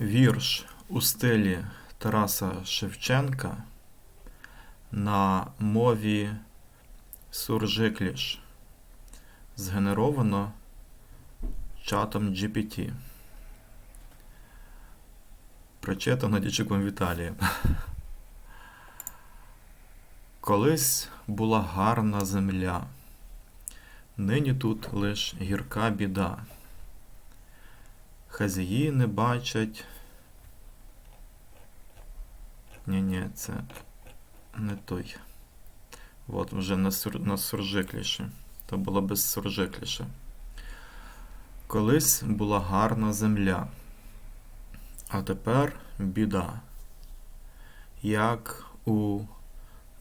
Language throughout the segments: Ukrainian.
Вірш у стилі Тараса Шевченка на мові Суржикліш. Згенеровано чатом GPT. Прочитано дічиком Віталієм. Колись була гарна земля, нині тут лиш гірка біда. Хазії не бачать. Ні-ні, це не той. От вже на, сур... на суржикліше. То було без суржикліше. Колись була гарна земля, а тепер біда. Як у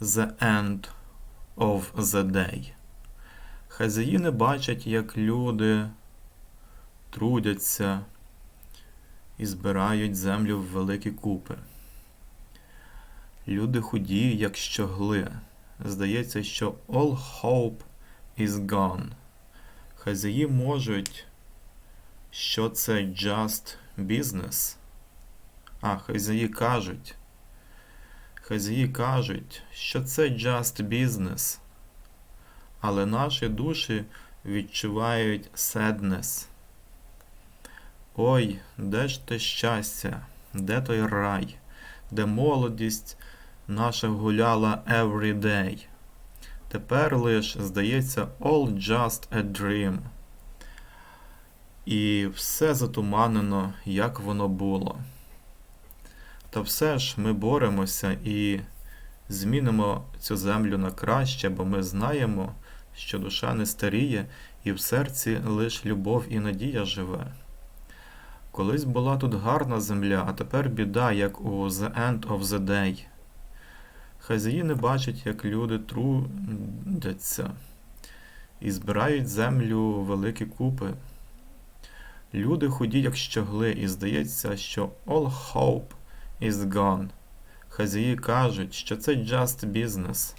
The End of the Day. Хазяї не бачать, як люди трудяться і збирають землю в великі купи. Люди худі, як щогли. Здається, що all hope is gone. Хазяї можуть, що це just business. А, хазяї кажуть. Хазяї кажуть, що це just business. Але наші душі відчувають sadness. Ой, де ж те щастя, де той рай, де молодість наша гуляла every day. Тепер лиш, здається, all just a dream. І все затуманено, як воно було. Та все ж ми боремося і змінимо цю землю на краще, бо ми знаємо, що душа не старіє, і в серці лиш любов і надія живе. Колись була тут гарна земля, а тепер біда, як у The End of the Day. Хазяї не бачать, як люди трудяться і збирають землю великі купи. Люди худі, як щогли, і здається, що all hope is gone. Хазяї кажуть, що це just business,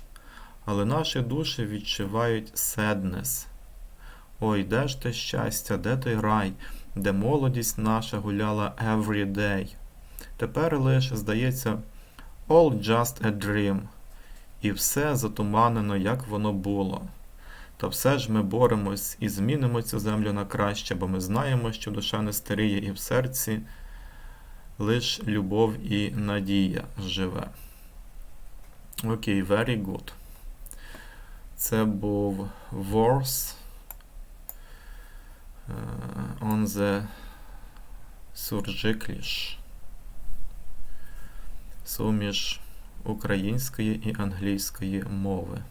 але наші душі відчувають sadness. Ой, де ж те щастя, де той рай, де молодість наша гуляла every day. Тепер лиш, здається, all just a dream, і все затуманено, як воно було. Та все ж ми боремось і змінимо цю землю на краще, бо ми знаємо, що душа не старіє і в серці лиш любов і надія живе. Окей, very good. Це був Worse on the Surgiklіш. Суміш української і англійської мови.